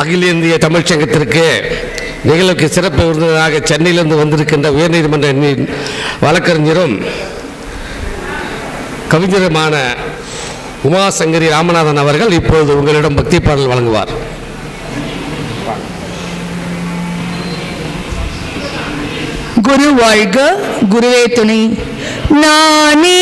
அகில இந்திய தமிழ்ச்சங்கத்திற்கு நிகழ்வுக்கு சிறப்பு விருந்தினராக சென்னையிலிருந்து வந்திருக்கின்ற உயர்நீதிமன்ற வழக்கறிஞரும் கவிஞருமான உமா சங்கரி ராமநாதன் அவர்கள் இப்பொழுது உங்களிடம் பக்தி பாடல் வழங்குவார். குரு வாழ்க குருவே துணை. நானே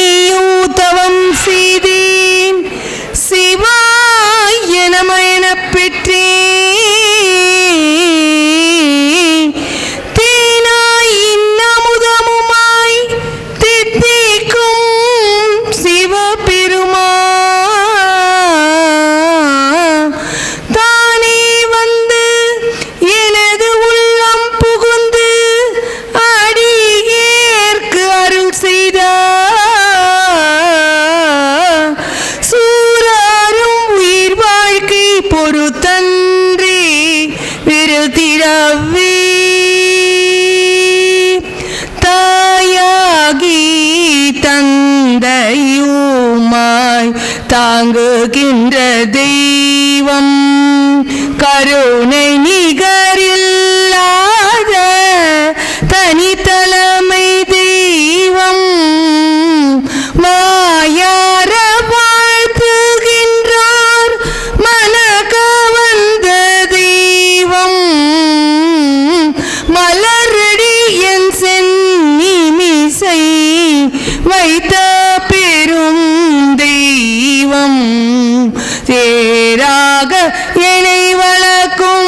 தாங்குகின்ற தெய்வம். கருணை நிகரில்லாத தனித்தலைமை தெய்வம். மாயார வாழ்த்துகின்றார் மனகவந்த தெய்வம். மலரடி என் சென்னிமிசை வைத்த நேராக இணை வளர்க்கும்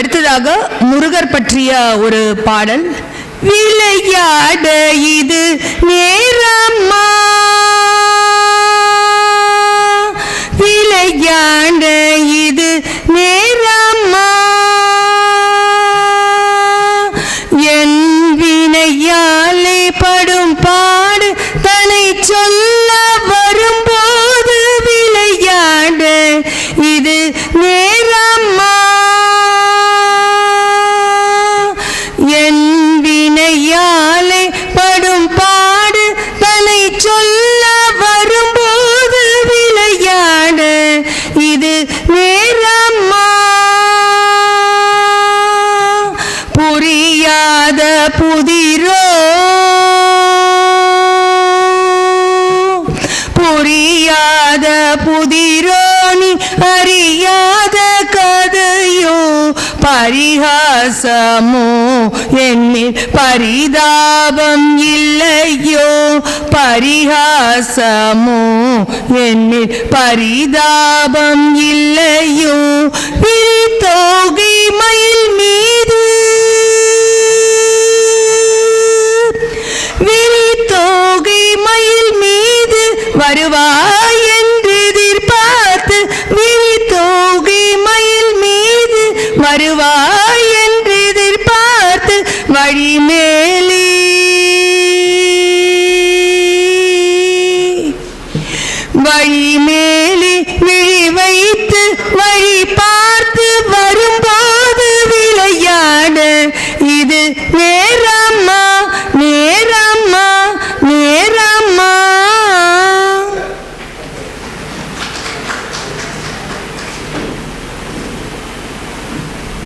அடுத்ததாக முருகர் பற்றிய ஒரு பாடல். விளையாட இது நேரம்மா. பரிகாசமோ என்னில் பரிதாபம் இல்லையோ? பரிகாசமோ என்னில் பரிதாபம் இல்லையோ? விரித்தோகை மயில் மீது விரித்தோகை மயில் மீது வருவார் வருவாய் என்று எதிர்பார்த்து வழிமேலி. வழிமேலி விழி வைத்து வழி